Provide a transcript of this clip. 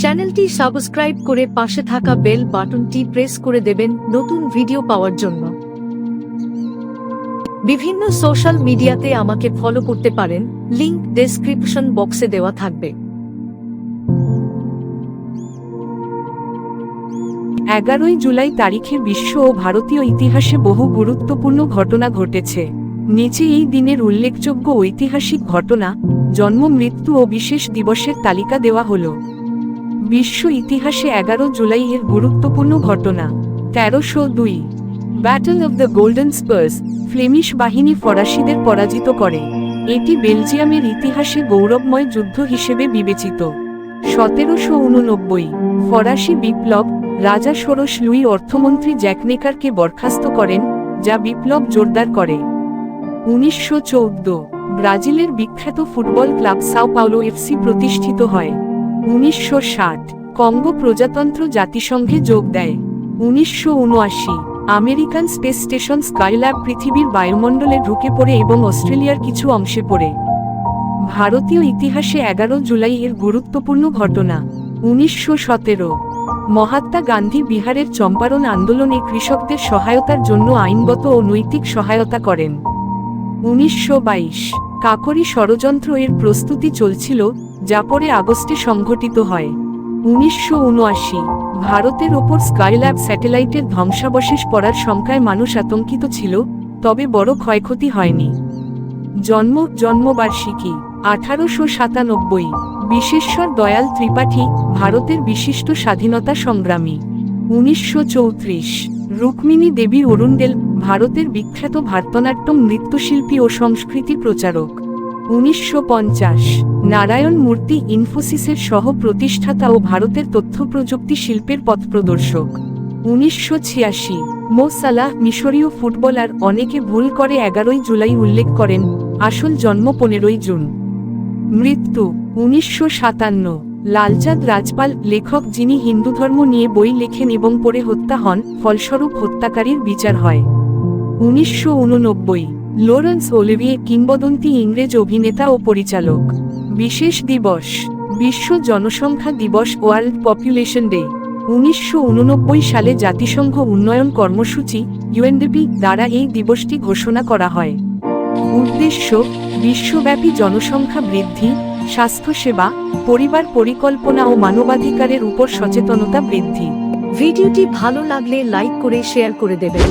চ্যানেলটি সাবস্ক্রাইব করে পাশে থাকা বেল বাটনটি প্রেস করে দেবেন নতুন ভিডিও পাওয়ার জন্য। বিভিন্ন সোশ্যাল মিডিয়াতে আমাকে ফলো করতে পারেন, লিংক ডেসক্রিপশন বক্সে দেওয়া থাকবে। এগারোই জুলাই তারিখে বিশ্ব ও ভারতীয় ইতিহাসে বহু গুরুত্বপূর্ণ ঘটনা ঘটেছে। নিচে এই দিনের উল্লেখযোগ্য ঐতিহাসিক ঘটনা, জন্ম, মৃত্যু ও বিশেষ দিবসের তালিকা দেওয়া হল। বিশ্ব ইতিহাসে এগারো জুলাই এর গুরুত্বপূর্ণ ঘটনা। তেরোশো দুই battle of the golden spurs Flemish বাহিনী ফরাসিদের পরাজিত করে। এটি বেলজিয়ামের ইতিহাসে গৌরবময় যুদ্ধ হিসেবে বিবেচিত। সতেরোশো উননব্বই, ফরাসি বিপ্লব, রাজা ষোড়শ লুই অর্থমন্ত্রী জ্যাকনেকারকে বরখাস্ত করেন, যা বিপ্লব জোরদার করে। উনিশশো চৌদ্দ, ব্রাজিলের বিখ্যাত football club Sao Paulo FC প্রতিষ্ঠিত হয়। উনিশশো ষাট, কঙ্গো প্রজাতন্ত্র জাতিসংঘে যোগ দেয়। উনিশশো উনআশি, আমেরিকান স্পেস স্টেশন স্কাইল্যাব পৃথিবীর বায়ুমণ্ডলে ঢুকে পড়ে এবং অস্ট্রেলিয়ার কিছু অংশে পড়ে। ভারতীয় ইতিহাসে এগারো জুলাই এর গুরুত্বপূর্ণ ঘটনা। উনিশশো সতেরো, মহাত্মা গান্ধী বিহারের চম্পারণ আন্দোলনে কৃষকদের সহায়তার জন্য আইনগত ও নৈতিক সহায়তা করেন। উনিশশো বাইশ কাকরি ষড়যন্ত্র এর প্রস্তুতি চলছিল, যা পরে আগস্টে সংঘটিত হয়। উনিশশো উনআশি, ভারতের ওপর স্কাইল্যাব স্যাটেলাইটের ধ্বংসাবশেষ পড়ার সংখ্যায় মানুষ আতঙ্কিত ছিল, তবে বড় ক্ষয়ক্ষতি হয়নি। জন্ম, জন্মবার্ষিকী, আঠারোশো সাতানব্বই বিশেশ্বর দয়াল ত্রিপাঠী, ভারতের বিশিষ্ট স্বাধীনতা সংগ্রামী। উনিশশো চৌত্রিশ, রুক্মিণী দেবী অরুণদেল ভারতের বিখ্যাত ভারতনাট্যম নৃত্যশিল্পী ও সংস্কৃতি প্রচারক। উনিশশো পঞ্চাশ, নারায়ণ মূর্তি ইনফোসিসের সহ প্রতিষ্ঠাতা ও ভারতের তথ্য প্রযুক্তি শিল্পের পথপ্রদর্শক উনিশশো ছিয়াশি, মো সালাহ মিশরীয় ফুটবলার অনেকে ভুল করে এগারোই জুলাই উল্লেখ করেন, আসল জন্ম পনেরোই জুন। মৃত্যু, উনিশশো সাতান্ন, লালচাঁদ রাজপাল, লেখক যিনি হিন্দু ধর্ম নিয়ে বই লেখেন এবং পড়ে হত্যা হন, ফলস্বরূপ হত্যাকারীর বিচার হয়। উনিশশো উননব্বই লোরেন্স ওলিভিয়ে কিংবদন্তি ইংরেজ অভিনেতা ও পরিচালক। বিশেষ দিবস, বিশ্ব জনসংখ্যা দিবস ওয়ার্ল্ড পপুলেশন ডে, উনিশশো উননব্বই সালে জাতিসংঘ উন্নয়ন কর্মসূচি ইউএনডিপি দ্বারা এই দিবসটি ঘোষণা করা হয়। উদ্দেশ্য, বিশ্বব্যাপী জনসংখ্যা বৃদ্ধি, স্বাস্থ্যসেবা, পরিবার পরিকল্পনা ও মানবাধিকারের উপর সচেতনতা বৃদ্ধি। ভিডিওটি ভালো লাগলে লাইক করে, শেয়ার করে দেবেন।